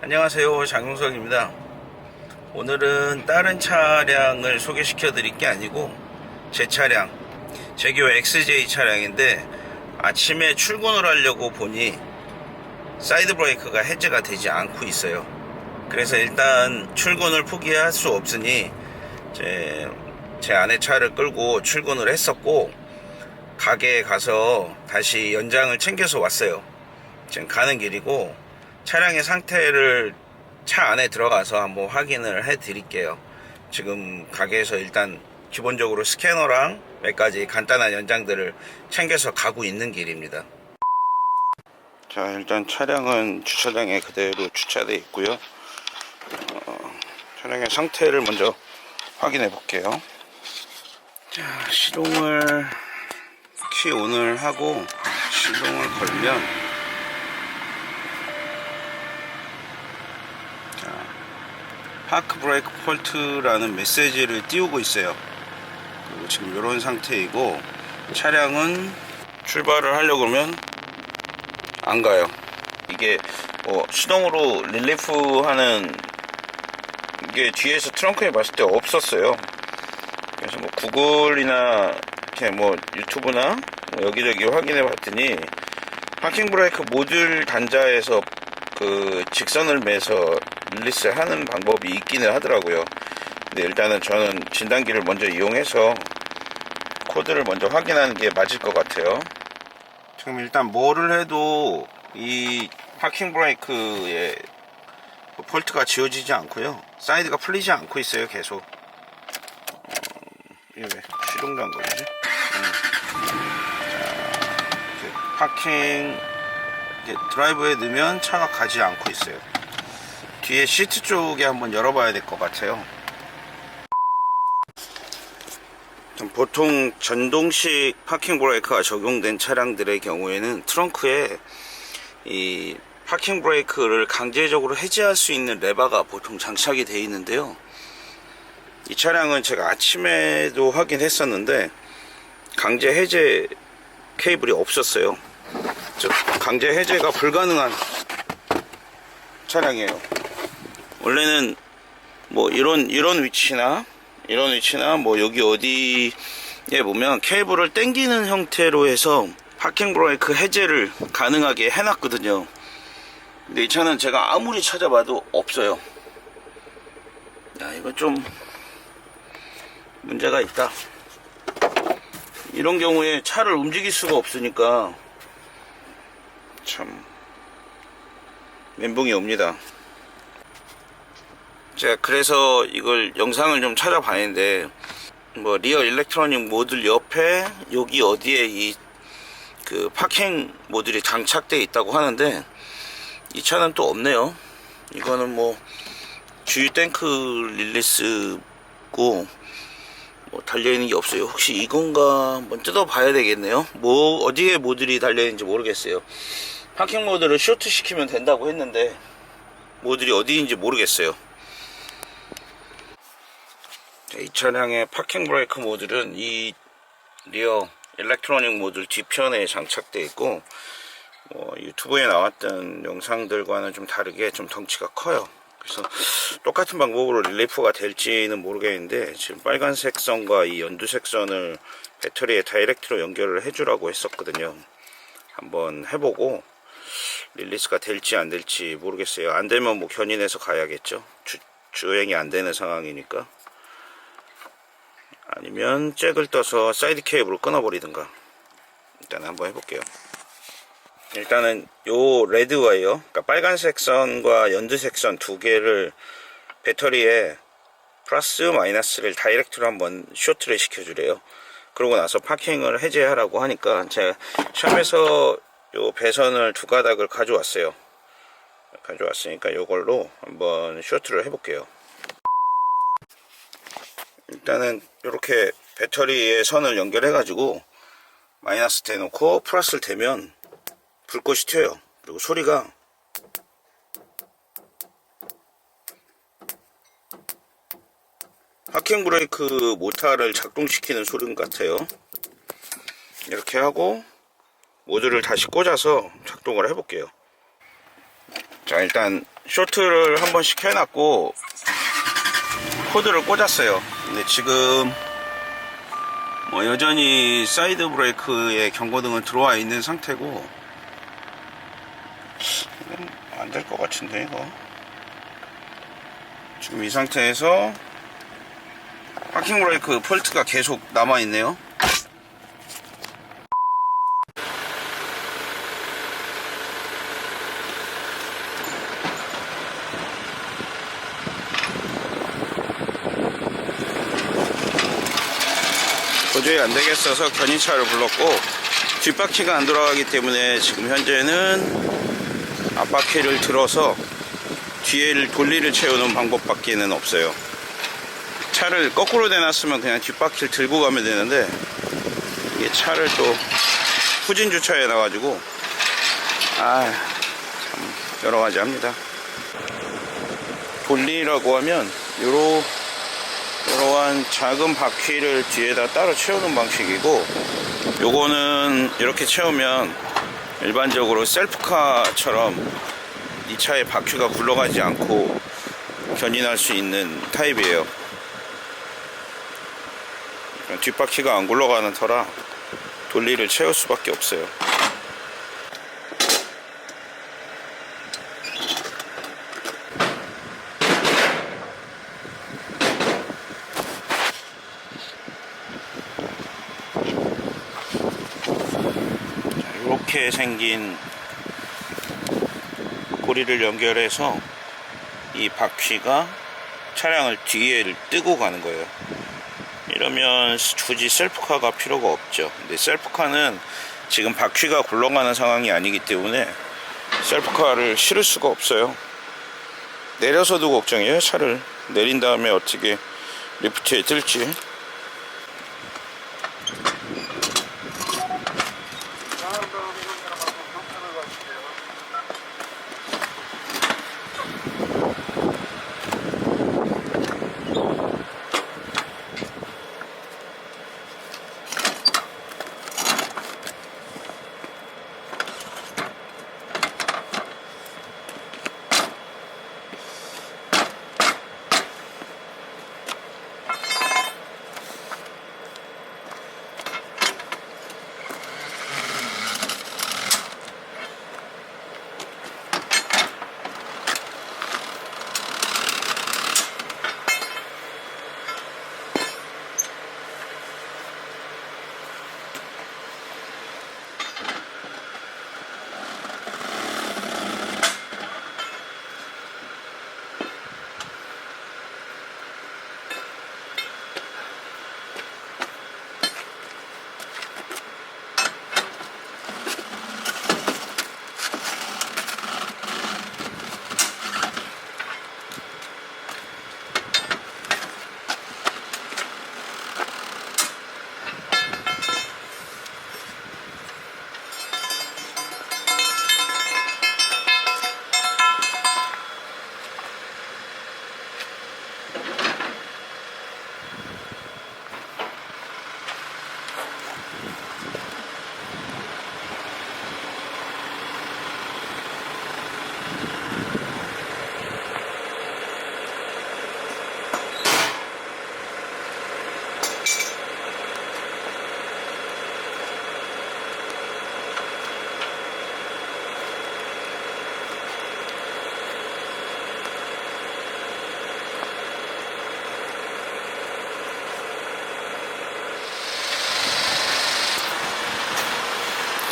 안녕하세요. 장용석입니다. 오늘은 다른 차량을 소개시켜 드릴 게 아니고 제 차량 제교 XJ 차량인데 아침에 출근을 하려고 보니 사이드 브레이크가 해제가 되지 않고 있어요. 그래서 일단 출근을 포기할 수 없으니 제, 제 아내 차를 끌고 출근을 했었고 가게에 가서 다시 연장을 챙겨서 왔어요. 지금 가는 길이고 차량의 상태를 차 안에 들어가서 한번 확인을 해 드릴게요. 지금 가게에서 일단 기본적으로 스캐너랑 몇 가지 간단한 연장들을 챙겨서 가고 있는 길입니다. 자, 일단 차량은 주차장에 그대로 주차되어 있고요. 어, 차량의 상태를 먼저 확인해 볼게요. 자, 시동을 키 오늘 하고 시동을 걸면 파크 브레이크 폴트라는 메시지를 띄우고 있어요. 그리고 지금 이런 상태이고 차량은 출발을 하려고 그러면 안 가요. 이게 뭐 시동으로 릴리프 하는 이게 뒤에서 트렁크에 봤을 때 없었어요. 그래서 뭐 구글이나 이렇게 뭐 유튜브나 뭐 여기저기 확인해 봤더니 파킹 브레이크 모듈 단자에서 그 직선을 매서 릴리스 하는 방법이 있기는 하더라고요. 근데 일단은 저는 진단기를 먼저 이용해서 코드를 먼저 확인하는 게 맞을 것 같아요. 지금 일단 뭐를 해도 이 파킹 브레이크에 그 폴트가 지워지지 않고요. 사이드가 풀리지 않고 있어요, 계속. 어, 이게 왜 시동도 안 걸리지? 음. 파킹 드라이브에 넣으면 차가 가지 않고 있어요. 뒤에 시트 쪽에 한번 열어봐야 될 것 같아요. 보통 전동식 파킹 브레이크가 적용된 차량들의 경우에는 트렁크에 이 파킹 브레이크를 강제적으로 해제할 수 있는 레버가 보통 장착이 되어 있는데요. 이 차량은 제가 아침에도 확인했었는데 강제 해제 케이블이 없었어요. 즉 강제 해제가 불가능한 차량이에요. 원래는 뭐 이런 이런 위치나 이런 위치나 뭐 여기 어디에 보면 케이블을 당기는 형태로 해서 파킹 브레이크 해제를 가능하게 해놨거든요. 근데 이 차는 제가 아무리 찾아봐도 없어요. 야 이거 좀 문제가 있다. 이런 경우에 차를 움직일 수가 없으니까 참 멘붕이 옵니다. 제가 그래서 이걸 영상을 좀 찾아봤는데 뭐 리어 일렉트로닉 모듈 옆에 여기 어디에 이 그 파킹 모듈이 장착되어 있다고 하는데 이 차는 또 없네요. 이거는 뭐 주유 탱크 릴리스고 뭐 달려있는 게 없어요. 혹시 이건가 한번 뜯어봐야 되겠네요. 뭐 어디에 모듈이 달려있는지 모르겠어요. 파킹 모드를 쇼트 시키면 된다고 했는데 모듈이 어디인지 모르겠어요. 자, 이 차량의 파킹 브레이크 모듈은 이 리어 일렉트로닉 모듈 뒤편에 장착되어 있고 뭐 유튜브에 나왔던 영상들과는 좀 다르게 좀 덩치가 커요. 그래서 똑같은 방법으로 릴리프가 될지는 모르겠는데 지금 빨간색 선과 이 연두색 선을 배터리에 다이렉트로 연결을 해주라고 했었거든요. 한번 해보고 릴리스가 될지 안 될지 모르겠어요. 안 되면 뭐 견인해서 가야겠죠. 주, 주행이 안 되는 상황이니까. 아니면 잭을 떠서 사이드 케이블을 끊어버리든가. 일단 한번 해볼게요. 일단은 요 레드 와이어, 그러니까 빨간색 선과 연두색 선 두 개를 배터리에 플러스 마이너스를 다이렉트로 한번 쇼트를 시켜주래요. 그러고 나서 파킹을 해제하라고 하니까 제가 샵에서 요 배선을 두 가닥을 가져왔어요. 가져왔으니까 요걸로 한번 쇼트를 해볼게요. 일단은 이렇게 배터리에 선을 연결해 가지고 마이너스 대놓고 플러스를 대면 불꽃이 튀어요. 그리고 소리가 파킹 브레이크 모터를 작동시키는 소리 같아요. 이렇게 하고 모듈을 다시 꽂아서 작동을 해 볼게요. 자 일단 쇼트를 한 번씩 해놨고 코드를 꽂았어요. 근데 지금 뭐 여전히 사이드 브레이크에 경고등은 들어와 있는 상태고 안될 것 같은데 이거 지금 이 상태에서 파킹 브레이크 폴트가 계속 남아 있네요. 도저히 안 되겠어서 견인차를 불렀고 뒷바퀴가 안 돌아가기 때문에 지금 현재는 앞바퀴를 들어서 뒤에를 돌리를 채우는 방법밖에는 없어요. 차를 거꾸로 대놨으면 그냥 뒷바퀴를 들고 가면 되는데 이게 차를 또 후진 주차해 놔가지고 아참 여러 가지 합니다. 돌리라고 하면 요러 이러한 작은 바퀴를 뒤에다 따로 채우는 방식이고 요거는 이렇게 채우면 일반적으로 셀프카처럼 이 차의 바퀴가 굴러가지 않고 견인할 수 있는 타입이에요. 뒷바퀴가 안 굴러가는 터라 돌리를 채울 수밖에 없어요 이렇게 생긴 고리를 연결해서 이 바퀴가 차량을 뒤에 뜨고 가는 거예요. 이러면 굳이 셀프카가 필요가 없죠. 근데 셀프카는 지금 바퀴가 굴러가는 상황이 아니기 때문에 셀프카를 실을 수가 없어요. 내려서도 걱정이에요. 차를 내린 다음에 어떻게 리프트에 뜰지.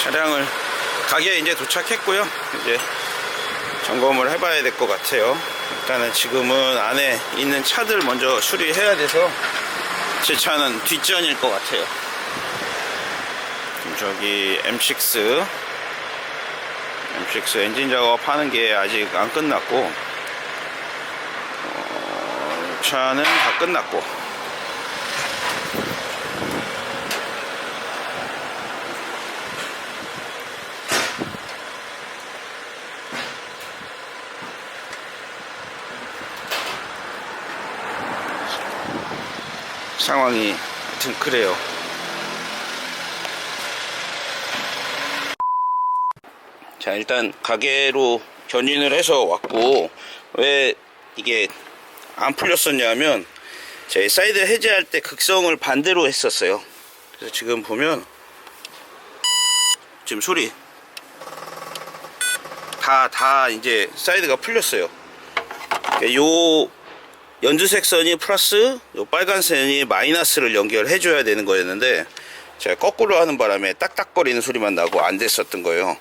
차량을 가게에 이제 도착했고요. 이제 점검을 해봐야 될 것 같아요. 일단은 지금은 안에 있는 차들 먼저 수리해야 돼서 제 차는 뒷전일 것 같아요. 저기 M6 M6 엔진 작업하는 게 아직 안 끝났고 어, 차는 다 끝났고 상황이 하여튼 그래요. 자, 일단 가게로 견인을 해서 왔고, 왜 이게 안 풀렸었냐면 제 사이드 해제할 때 극성을 반대로 했었어요. 그래서 지금 보면 지금 소리 다 다 이제 사이드가 풀렸어요. 그러니까 요 연두색 선이 플러스 요 빨간 선이 마이너스를 연결해 줘야 되는 거였는데 제가 거꾸로 하는 바람에 딱딱거리는 소리만 나고 안 됐었던 거예요.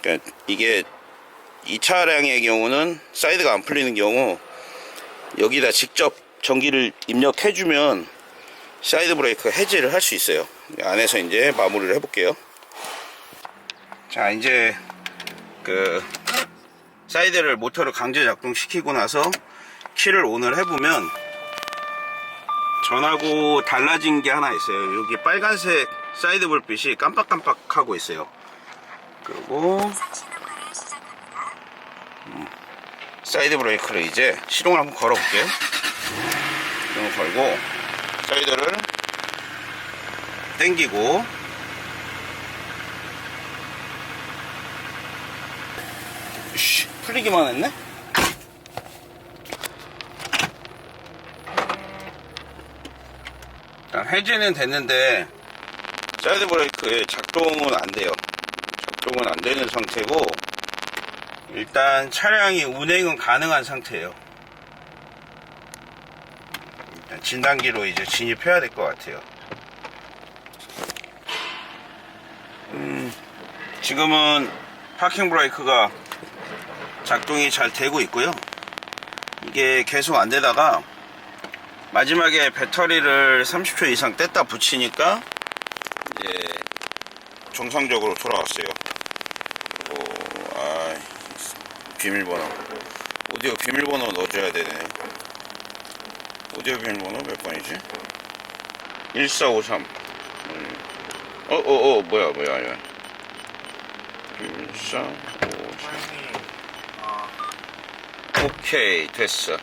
그러니까 이게 이 차량의 경우는 사이드가 안 풀리는 경우 여기다 직접 전기를 입력해 주면 사이드 브레이크 해제를 할 수 있어요. 안에서 이제 마무리를 해 볼게요. 자 이제 그 사이드를 모터를 강제 작동시키고 나서 키를 온을 해보면 전하고 달라진 게 하나 있어요. 여기 빨간색 사이드 불빛이 깜빡깜빡 하고 있어요. 그리고 음, 사이드 브레이크를 이제 시동을 한번 걸어 볼게요. 시동을 걸고 사이드를 당기고 씨, 풀리기만 했네? 일단 해제는 됐는데 사이드 브레이크의 작동은 안 돼요. 작동은 안 되는 상태고 일단 차량이 운행은 가능한 상태예요. 진단기로 이제 진입해야 될 것 같아요. 음, 지금은 파킹 브레이크가 작동이 잘 되고 있고요. 이게 계속 안 되다가 마지막에 배터리를 30초 이상 뗐다 붙이니까 이제 정상적으로 돌아왔어요. 오, 아, 비밀번호. 오디오 비밀번호 넣어줘야 되네. 오디오 비밀번호 몇 번이지? 1453. 음. 어, 어, 어, 뭐야, 뭐야, 뭐야. 1453. 오케이, 됐어.